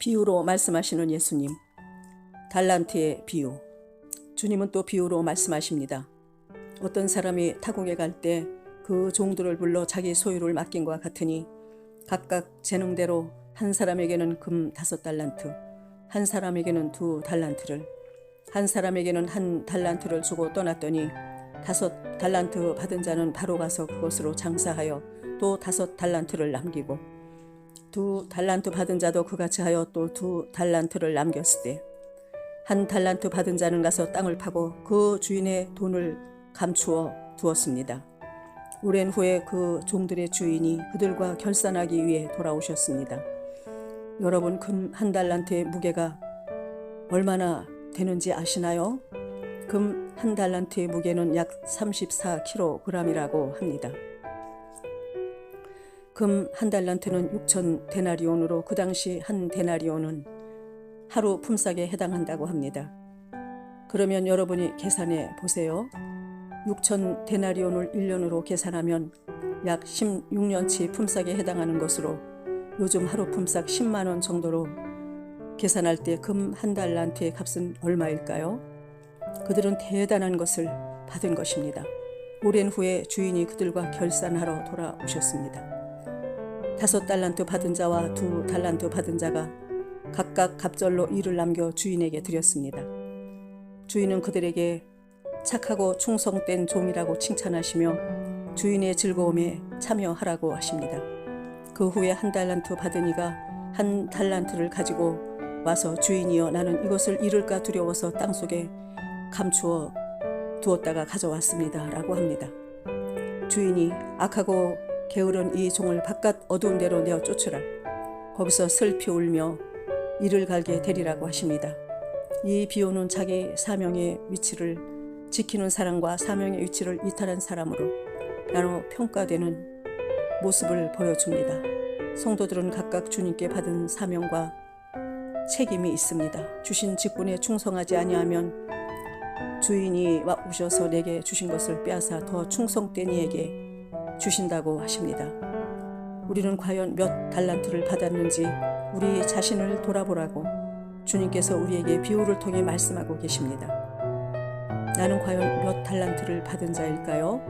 비유로 말씀하시는 예수님. 달란트의 비유. 주님은 또 비유로 말씀하십니다. 어떤 사람이 타국에 갈 때 그 종들을 불러 자기 소유를 맡긴 것 같으니 각각 재능대로 한 사람에게는 금 다섯 달란트, 한 사람에게는 두 달란트를, 한 사람에게는 한 달란트를 주고 떠났더니 다섯 달란트 받은 자는 바로 가서 그것으로 장사하여 또 다섯 달란트를 남기고 두 달란트 받은 자도 그같이 하여 또 두 달란트를 남겼으되 한 달란트 받은 자는 가서 땅을 파고 그 주인의 돈을 감추어 두었습니다. 오랜 후에 그 종들의 주인이 그들과 결산하기 위해 돌아오셨습니다. 여러분 금 한 달란트의 무게가 얼마나 되는지 아시나요? 금 한 달란트의 무게는 약 34kg이라고 합니다. 금 한 달란트는 6천 데나리온으로 그 당시 한 데나리온은 하루 품삯에 해당한다고 합니다. 그러면 여러분이 계산해 보세요. 6천 데나리온을 1년으로 계산하면 약 16년치 품삯에 해당하는 것으로 요즘 하루 품삯 10만 원 정도로 계산할 때 금 한 달란트의 값은 얼마일까요? 그들은 대단한 것을 받은 것입니다. 오랜 후에 주인이 그들과 결산하러 돌아오셨습니다. 다섯 달란트 받은 자와 두 달란트 받은 자가 각각 갑절로 일을 남겨 주인에게 드렸습니다. 주인은 그들에게 착하고 충성된 종이라고 칭찬하시며 주인의 즐거움에 참여하라고 하십니다. 그 후에 한 달란트 받은 이가 한 달란트를 가지고 와서 주인이여 나는 이것을 잃을까 두려워서 땅속에 감추어 두었다가 가져왔습니다. 라고 합니다. 주인이 악하고 게으른 이 종을 바깥 어두운 데로 내어 쫓으라. 거기서 슬피 울며 이를 갈게 되리라고 하십니다. 이 비유는 자기 사명의 위치를 지키는 사람과 사명의 위치를 이탈한 사람으로 나눠 평가되는 모습을 보여줍니다. 성도들은 각각 주님께 받은 사명과 책임이 있습니다. 주신 직분에 충성하지 아니하면 주인이 와 오셔서 내게 주신 것을 빼앗아 더 충성된 이에게 주신다고 하십니다. 우리는 과연 몇 달란트를 받았는지 우리 자신을 돌아보라고 주님께서 우리에게 비유를 통해 말씀하고 계십니다. 나는 과연 몇 달란트를 받은 자일까요?